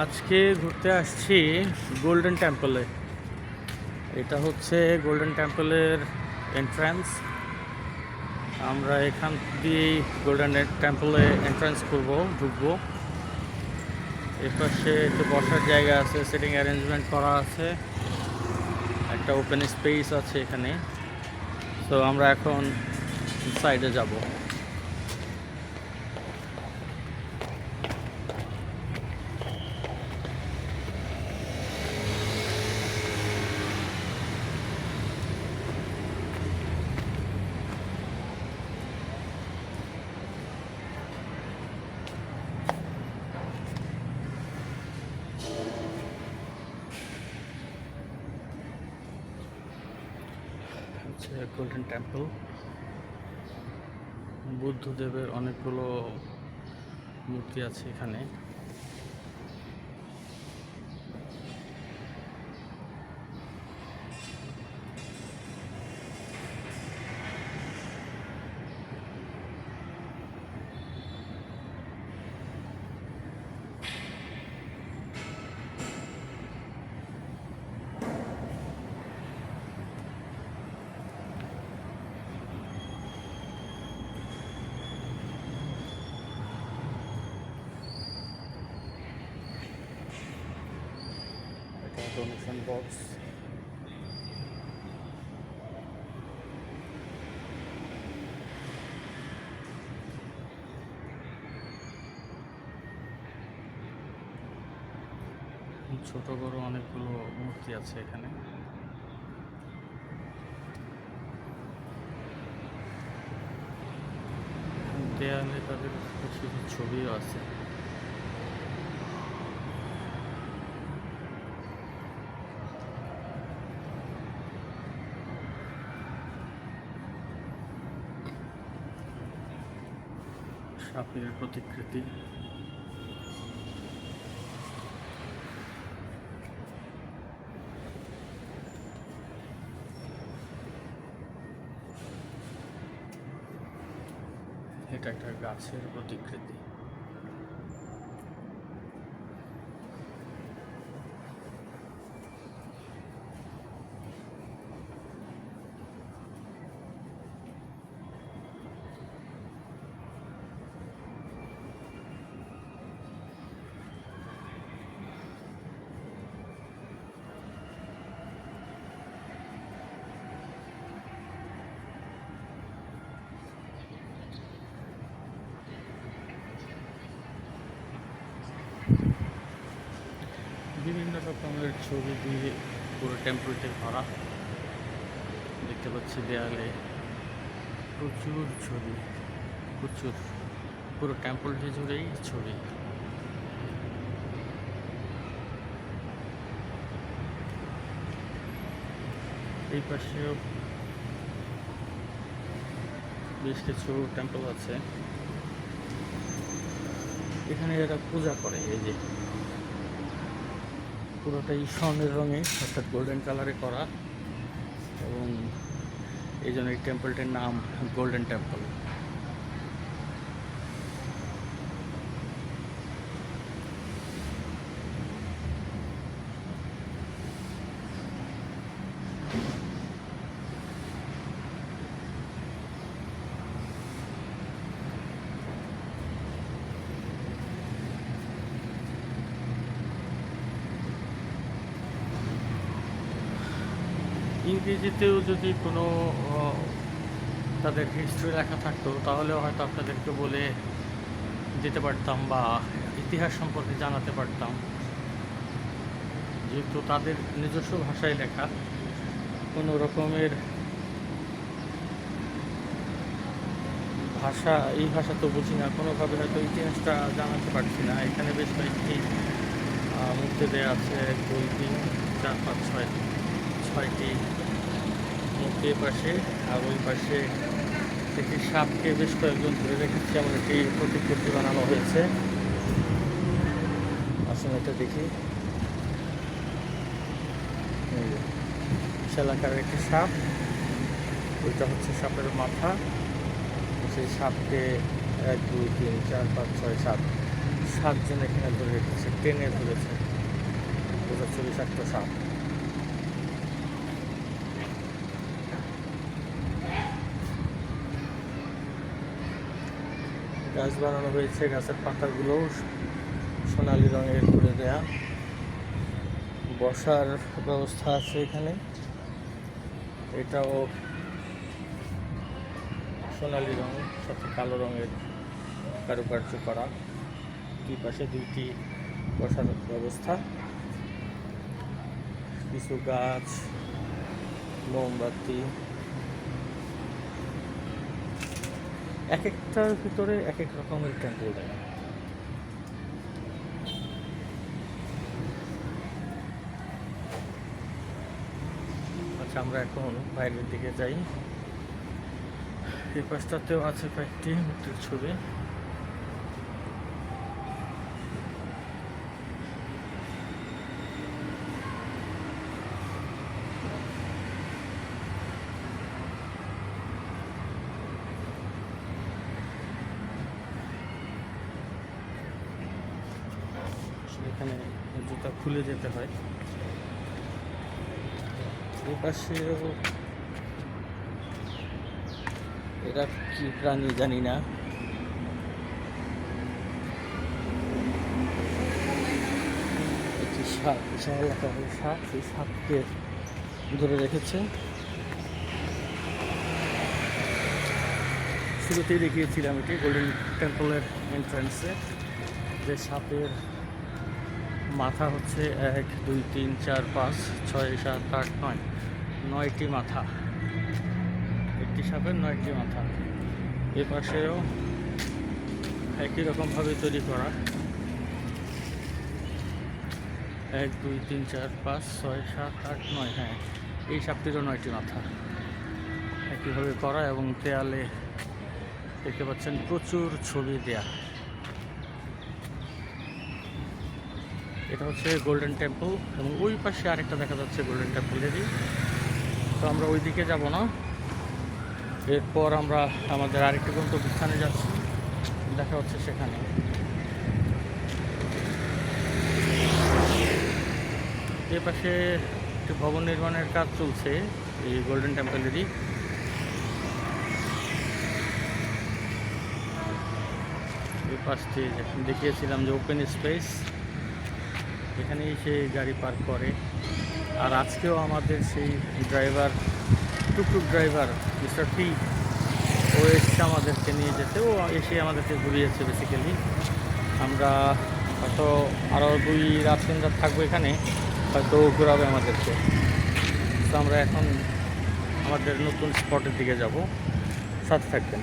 আজকে ঘুরতে আসছি গোল্ডেন টেম্পলে এটা হচ্ছে গোল্ডেন টেম্পলের এন্ট্রান্স আমরা এখান দিয়েই গোল্ডেন টেম্পলে এন্ট্রান্স করব, ঢুকবো। এপাশে একটু বসার জায়গা আছে সিটিং অ্যারেঞ্জমেন্ট করা আছে। একটা ওপেন স্পেস আছে এখানে। তো আমরা এখন সাইডে যাব। গোল্ডেন টেম্পল বুদ্ধদেবের অনেকগুলো মূর্তি আছে এখানে। ডোনেশন বক্স ছোট বড় অনেকগুলো মূর্তি আছে এখানে। দেয়ালে তাদের কিছু ছবিও আছে। সাপের প্রতিকৃতি। এটা একটা গাছের প্রতিকৃতি। রকমের ছবি দিয়ে পুরো টেম্পলটি ভরা। দেখতে পাচ্ছি দেয়ালে প্রচুর ছবি, প্রচুর। পুরো টেম্পলটি জুড়েই ছবি। এই পাশেও বেশ কিছু টেম্পল আছে। এখানে এরা পূজা করে, এই যে পুরোটাই স্বর্ণের রঙে, অর্থাৎ গোল্ডেন কালারে করা। এবং এই জন্য এই টেম্পলটির নাম গোল্ডেন টেম্পল ইংরেজিতেও যদি কোনো তাদের হিস্ট্রি লেখা থাকতো, তাহলেও হয়তো আপনাদেরকে বলে দিতে পারতাম বা ইতিহাস সম্পর্কে জানাতে পারতাম। যেহেতু তাদের নিজস্ব ভাষায় লেখা, কোনো রকমের ভাষা, এই ভাষা তো বুঝি না, কোনোভাবে হয়তো ইতিহাসটা জানাতে পারছি না। এখানে বেশ কয়েকটি মূর্তি দেওয়া আছে দুই তিন, চার, পাঁচ, ছয়। ছয়টি এ পাশে, আর ওই পাশে একটি সাপকে বেশ কয়েকজন ধরে রেখেছে, এমন একটি প্রতিকৃতি বানানো হয়েছে। আসুন এটা দেখি। আকারের একটি সাপ। ওইটা হচ্ছে সাপের মাথা। সেই সাপকে এক, দুই, তিন, চার, পাঁচ, ছয়, সাত, সাতজন এখানে ধরে রেখেছে, টেনে ধরেছে। ওটা চল্লিশ একটা সাত গাছ বানানো হয়েছে, গাছের পাতাগুলোও সোনালি রঙের করে দেয়া। বসার ব্যবস্থা আছে এখানে। এটাও সোনালি রঙ, সাথে কালো রঙের কারুকার্য করা। দুই পাশে দুইটি বসার ব্যবস্থা। কিছু গাছ, মোমবাতি এক একটার ভিতরে এক এক রকমের টেম্পল দেয়। আচ্ছা আমরা এখন বাইরের দিকে যাই। এই পাশটাতেও আছে কয়েকটি মূর্তির ছবি। এখানে জুতা খুলে যেতে হয়। এই এরা কি প্রাণী জানি না। একটি সাপ, বিশাল আকারের সাপ, সেই সাপকে ধরে রেখেছে। শুরুতেই দেখিয়েছিলাম এটি গোল্ডেন টেম্পলের এন্ট্রান্সে যে সাপের মাথা হচ্ছে এক, দুই, তিন, চার, পাঁচ, ছয়, সাত, আট, নয়। নয়টি মাথা। একটি সাপের নয়টি মাথা। এ পাশেও একই রকমভাবে তৈরি করা। এক, দুই, তিন, চার, পাঁচ, ছয়, সাত, আট, নয় হ্যাঁ এই সাপটিরও নয়টি মাথা। একইভাবে করা এবং দেয়ালে দেখতে পাচ্ছেন প্রচুর ছবি দেয়া। এটা হচ্ছে গোল্ডেন টেম্পল এবং ওই পাশে আরেকটা দেখা যাচ্ছে গোল্ডেন টেম্পলেরই তো আমরা ওই দিকে যাব না। এরপর আমরা আমাদের আরেকটি গন্তব্যস্থানে যাচ্ছি। দেখা হচ্ছে সেখানে। এ পাশে একটি ভবন নির্মাণের কাজ চলছে এই গোল্ডেন টেম্পলেরই এই পাশটি দেখিয়েছিলাম যে ওপেন স্পেস এখানেই সে গাড়ি পার্ক করে। আর আজকেও আমাদের সেই ড্রাইভার, টুকটুক ড্রাইভার, মিস্টার টি ও এসছে আমাদেরকে নিয়ে যেতে। ও এসে আমাদেরকে ঘুরিয়েছে বেসিক্যালি আমরা হয়তো আরও দুই রাত, তিন রাত থাকব এখানে, হয়তো ঘোরাবে আমাদেরকে। তো আমরা এখন আমাদের নতুন স্পটের দিকে যাব। সাথে থাকবেন।